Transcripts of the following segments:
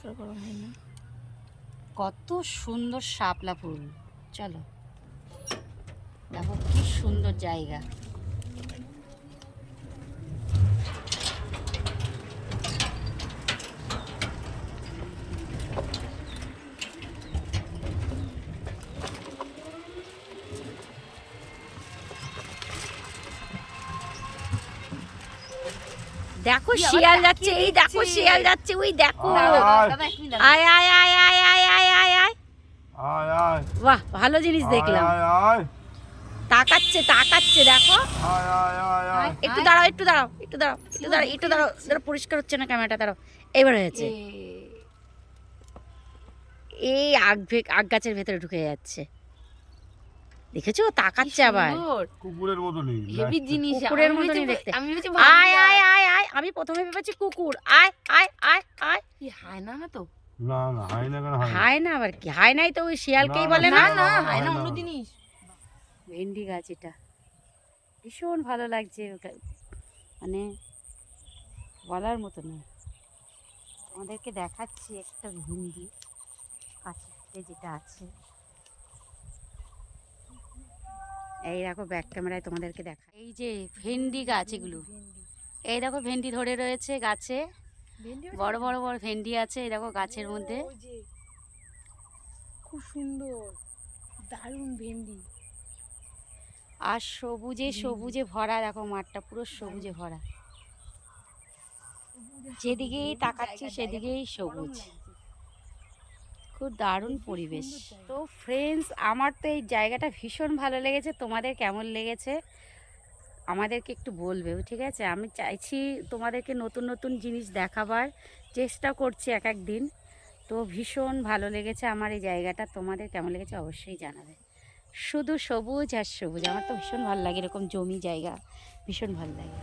পরিষ্কার করা হয় না। কত সুন্দর শাপলা ফুল। চলো। দেখো কি সুন্দর জায়গা। দেখো শিয়াল যাচ্ছে এই দেখো শিয়াল যাচ্ছে ওই দেখো আয়, আয় আয় আয় আয় আয় আয় আয় আয় আয় আয় বাহ ভালো জিনিস দেখলাম আয় আয় তাকাচ্ছে তাকাচ্ছে দেখো আয় আয় আয় আয় একটু দাঁড়াও একটু দাঁড়াও একটু দাঁড়াও একটু দাঁড়াও একটু দাঁড়াও দাঁড়াও পরিষ্কার হচ্ছে না ক্যামেরাটা দাঁড়াও এবার হয়েছে এই আগ আগ গাছের ভেতরে ঢুকে যাচ্ছে দেখেছ? তাকাচ্ছে আবার। কুকুরের মতনই হেভি জিনিস কুকুরের আমি মতনই ভেবেছি- দেখতে। আমি ভেবেছি আয় আয় আয় আয়। আমি প্রথমে ভেবেছি কুকুর। আয় আয় আয় আয়। কি হায় না না তো? না না হাই না কেন হায় না। আবার কি? হায় নাই তো ওই শিয়ালকেই বলে না না? হায় না অন্য জিনিস। ভেন্ডি গাছ এটা। ভীষণ ভালো লাগছে ওটা। মানে বলার মতো নয়। আমাদেরকে দেখাচ্ছি একটা ভেন্ডি। কাছে যেটা আছে। এই দেখো ব্যাক ক্যামেরায় তোমাদেরকে দেখা এই যে ভেন্ডি গাছ এগুলো। এই দেখো ভেন্ডি ধরে রয়েছে গাছে। বড় বড় বড় ভেন্ডি আছে এই দেখো গাছের মধ্যে। খুব সুন্দর। দারুণ ভেন্ডি। আর সবুজে সবুজে ভরা দেখো মাঠটা পুরো সবুজে ভরা। যেদিকেই তাকাচ্ছি সেদিকেই সবুজ। খুব দারুণ পরিবেশ। তো ফ্রেন্ডস আমার তো এই জায়গাটা ভীষণ ভালো লেগেছে। তোমাদের কেমন লেগেছে? আমাদেরকে একটু বলবে ঠিক আছে? আমি চাইছি তোমাদেরকে নতুন নতুন জিনিস দেখাবার চেষ্টা করছি এক এক দিন। তো ভীষণ ভালো লেগেছে আমার এই জায়গাটা। তোমাদের কেমন লেগেছে অবশ্যই জানাবে। শুধু সবুজ আর সবুজ আমার তো ভীষণ ভালো লাগে এরকম জমি জায়গা ভীষণ ভালো লাগে।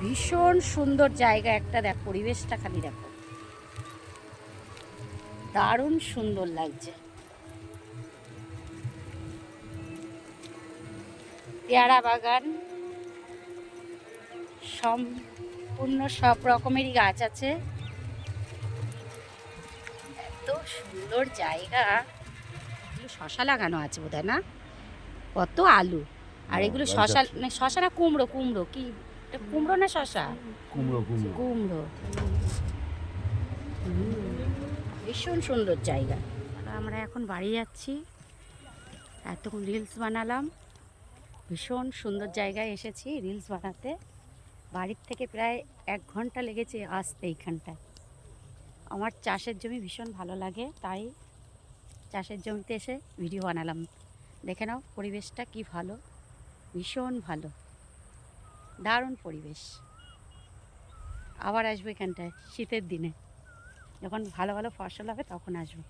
ভীষণ সুন্দর জায়গা একটা দেখ পরিবেশটা খালি দেখো। দারুণ সুন্দর লাগছে। পেয়ারা বাগান। সম্পূর্ণ সব রকমেরই গাছ আছে। এত সুন্দর জায়গা। শশা লাগানো আছে বোধহয় না? কত আলু। আর এগুলো শশা আছে। না শশা না কুমড়ো কুমড়ো কি? কুমড়ো না শশা? কুমড়ো কুমড়ো। কুমড়ো। ভীষণ সুন্দর জায়গা। আমরা এখন বাড়ি যাচ্ছি। এতক্ষণ রিলস বানালাম। ভীষণ সুন্দর জায়গায় এসেছি রিলস বানাতে। বাড়ির থেকে প্রায় এক ঘণ্টা লেগেছে আসতে এইখানটায়। আমার চাষের জমি ভীষণ ভালো লাগে, তাই চাষের জমিতে এসে ভিডিও বানালাম। দেখে নাও পরিবেশটা কি ভালো, ভীষণ ভালো। দারুণ পরিবেশ। আবার আসব এখানটায়, শীতের দিনে। যখন ভালো ভালো ফসল হবে তখন আসব।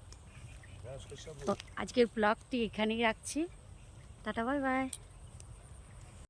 তো আজকের ব্লগটি এখানেই রাখছি। Tata bye bye